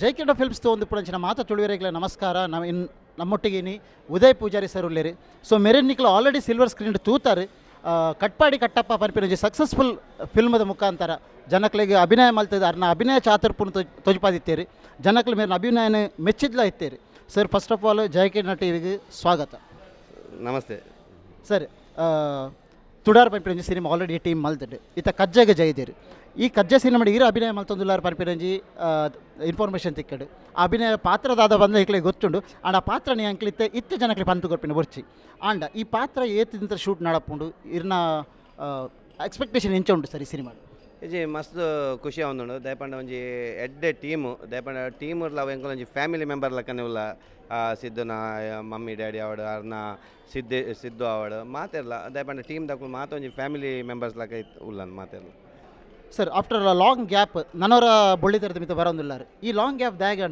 ಜೈಕಿಂಡ films ಒಂದು ಪುಣಂಚಿನ ಮಾತ ತುಳುವೆರೆಗಳ ನಮಸ್ಕಾರ. ನಾವು ಇನ್ ನಮ್ಮೊಟ್ಟಿಗೇನಿ ಉದಯ್ ಪೂಜಾರಿ ಸರ್ ಉಳ್ಳೇರಿ. ಸೊ ಮೆರೆನ್ ನಿಕ್ಲ ಆಲ್ರೆಡಿ ಸಿಲ್ವರ್ ಸ್ಕ್ರೀನ್ ತೂತಾರೆ. ಕಟ್ಪಾಡಿ ಕಟ್ಟಪ್ಪ ಪನ್ಪಿನ ಸಕ್ಸಸ್ಫುಲ್ ಫಿಲ್ಮದ ಮುಖಾಂತರ ಜನಕ್ಲಿಗೆ ಅಭಿನಯ ಮಲ್ತದ ಅರ್ನ ಅಭಿನಯ ಚಾತುರ್ಪುನ ತೊಜಪಾದಿತ್ತೇರಿ. ಜನಕ್ಲ ಮೇಲೆ ಅಭಿನಯನ ಮೆಚ್ಚಿದ್ಲ ಇತ್ತೇರಿ. Sir first of all Jayakirana ಟಿವಿಗೆ ಸ್ವಾಗತ. ನಮಸ್ತೆ. ಸರ್ ತುಡಾರ್ ಪಂಪಿರಂಜಿ ಸಿನಿಮಾ ಆಲ್ರೆಡಿ ಟೀಮ್ ಮಲ್ತಡ್ ಇತ್ತ ಕಜ್ಜಗ ಜೈದೇರಿ ಈ ಕಜ್ಜ ಸಿನಿಮಾ ಇರ ಅಭಿನಯ ಮಲ್ತೊಂದುಲ್ಲಾರ ಪಂಪಿರಂಜಿ ಇನ್ಫಾರ್ಮೇಷನ್ ತಿಕ್ಕಡು ಅಭಿನಯ ಪಾತ್ರದಾದ ಬಂದ ಇಕ್ಲೆ ಗೊತ್ತುಂಡು ಆಂಡ ಆ ಪಾತ್ರ ನೀ ಅಂಕ್ಲಿತ್ತೆ ಇತ್ತೆ ಜನಕ್ಲೆ ಪಂತು ಕೊರ್ಪಿನ ಬರ್ಚಿ. ಆಂಡ ಈ ಪಾತ್ರ ಏತಿಂತ ಶೂಟ್ ನಡಪುಂಡು ಇರ್ನ ಎಕ್ಸ್ಪೆಕ್ಟೇಷನ್ ಎಂಚ ಉಂಟು ಸರ್ ಈ ಸಿನಿಮಾ ಇಜಿ ಮಸ್ತ್ ಖುಷಿ ಆವೊಂದುಂಡು ದಯಪಂಡ ಒಂಜಿ ಎಡ್ಡೆ ಟೀಮು ದಯಪಂಡ ಟೀಮ್ ಇರ್ಲ ಅವು ಎಂಕುಲು ಒಂಜಿ ಫ್ಯಾಮಿಲಿ ಮೆಂಬರ್ ಲಕ್ಕನೆ ಉಲ್ಲ ಸಿದ್ದುನ ಮಮ್ಮಿ ಡ್ಯಾಡಿ ಅವಡು ಅರ್ನ ಸಿದ್ದೆ ಸಿದ್ದು ಅವಡು ಮಾತೆರ್ಲ ದಯಪಂಡ ಟೀಮ್ ದಕ್ಕಲು ಮಾತ ಒಂಜಿ ಫ್ಯಾಮಿಲಿ ಮೆಂಬರ್ಸ್ ಲಕ್ಕ ಉಲ್ಲ ಉಲ್ಲನ್ ಮಾತೆರ್ಲ ಸರ್ ಆಫ್ಟರ್ ಲಾಂಗ್ ಗ್ಯಾಪ್ ನನ್ನವರ ಬೊಳ್ಳಿದರದ ಮಿತ ಬರೋಂದುಲ್ಲಾರು ಈ ಲಾಂಗ್ ಗ್ಯಾಪ್ ದಾಗ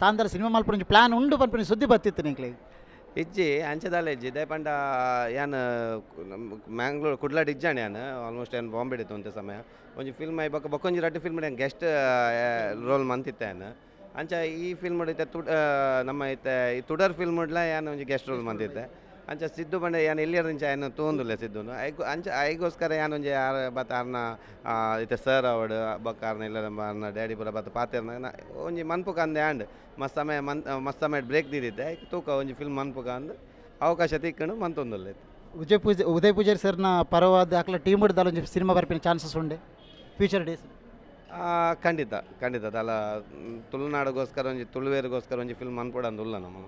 ತಾಂದರ ಸಿನಿಮಾ ಮಲ್ಪುಂಜಿ ಪ್ಲಾನ್ ಉಂಡು ಪನ್ಪಿನ ಸುದ್ದಿ ಬರ್ತಿತ್ತು ನಿಂಕ್ಲೆ ಇಜ್ಜಿ ಅಂಚದಾಲ ಇಜ್ಜಿ, ದಯಪಂಡ ಯಾನ್ ಮ್ಯಾಂಗ್ಳೂರ್ ಕುಡ್ಲಾಡ್ ಇಜ್ಜಾಣ ಯಾನ್ ಆಲ್ಮೋಸ್ಟ್ ಏನು ಬಾಂಬೆ ಇತ್ತು ಅಂತ ಸಮಯ. ಒಂಜಿ ಫಿಲ್ಮ್ ಆಯ್ ಬೊಕ್ಕ ಬೊಕ್ಕೊಂಜಿ ರಡ್ಡು ಫಿಲ್ಮ್ ಗೆಸ್ಟ್ ರೋಲ್ ಮಂತಿತ್ತೆ ಯಾನ್. ಅಂಚ ಈ ಫಿಲ್ಮ್ ಇತ್ತೆ ತುಡ ನಮ್ಮ ಐತೆ ಈ ತುಡರ್ ಫಿಲ್ಮ್ ಇಡ್ಲ ಏನು ಒಂಜಿ ಗೆಸ್ಟ್ ರೋಲ್ ಮಂತಿತ್ತೆ. ಅಂಚ ಸಿದ್ದು ಬಂಡೆ ಯಾನ್ ಎಲ್ಲಿಯರ್ ಇಂಚ ಏನು ತೂಂದುಲ್ಲೆ ಸಿದ್ದುನು. ಐಗು ಅಂಚ ಐಗೋಸ್ಕರ ಯಾನ್ ಒಂಜಿ ಯಾರ ಬತ್ತ ಅರ್ನ ಇತ್ತೆ ಸರ್ ಅವಡ್, ಬೊಕ್ಕ ಅರ್ನ ಇಲ್ಲ ಅರ್ನ ಡ್ಯಾಡಿ ಪೂರ ಬತ್ತ ಪಾತೆರ್ನ ಒಂಜಿ ಮನ್ಪುಕ ಅಂದೆ ಆಂಡ್ ಮಸ್ತ್ ಸಮಯ ಮನ್ ಮಸ್ತ್ ಸಮಯ ಬ್ರೇಕ್ ದಿದಿತ್ತೆ ಐಕ್ ತೂಕ ಒಂಜಿ ಫಿಲ್ಮ್ ಮನ್ಪುಕ ಅಂದ್ ಅವಕಾಶ ತಿಕ್ಕಂಡು ಮಂತೊಂದುಲ್ಲೆ ಉದಯ ಪೂಜೆ ಉದಯ್ ಪೂಜಾರಿ ಸರ್ನ ಪರವಾದ ಅಕ್ಲ ಟೀಮ್ ಹಿಡ್ದಲ್ಲ ಒಂಜಿ ಸಿನಿಮಾ ಬರ್ಪಿನ ಚಾನ್ಸಸ್ ಉಂಡೆ. ಫ್ಯೂಚರ್ ಡೇಸ್ ಖಂಡಿತ ಖಂಡಿತ. ಅದಲ್ಲ ತುಳುನಾಡಿಗೋಸ್ಕರ ಒಂಜಿ ತುಳುವೇರಿಗೋಸ್ಕರ ಒಂಜಿ ಫಿಲ್ಮ್ ಮನ್ಪುಡ ಅಂದುಲ್ಲ ನಮ್ಮ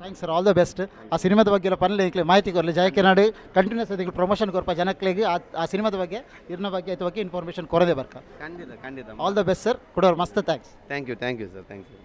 thanks sir all the best ಆ ಸಿನಿಮಾದ ಬಗ್ಗೆ ಎಲ್ಲ ಪನ್ಲೆ ಇಕ್ಲೆ ಮಾಹಿತಿ ಕೊರಲಿ ಜಯಕಿನಾಡು ಕಂಟಿನ್ಯೂಸ್ ಅದಕ್ಕೆ ಪ್ರಮೋಷನ್ ಕೊರಪ ಜನಕ್ಲಿಗೆ ಆ ಆ ಸಿನಿಮಾದ ಬಗ್ಗೆ ಇರ್ನ ಬಗ್ಗೆ ಆಯ್ತು ಬಗ್ಗೆ ಇನ್ಫಾರ್ಮೇಷನ್ ಕೊರದೆ ಬರ್ಕ. ಖಂಡಿತ ಖಂಡಿತ. ಆಲ್ ದ ಬೆಸ್ಟ್ ಸರ್ ಕೊಡೋರು ಮಸ್ತ್. Thanks thank you thank you sir thank you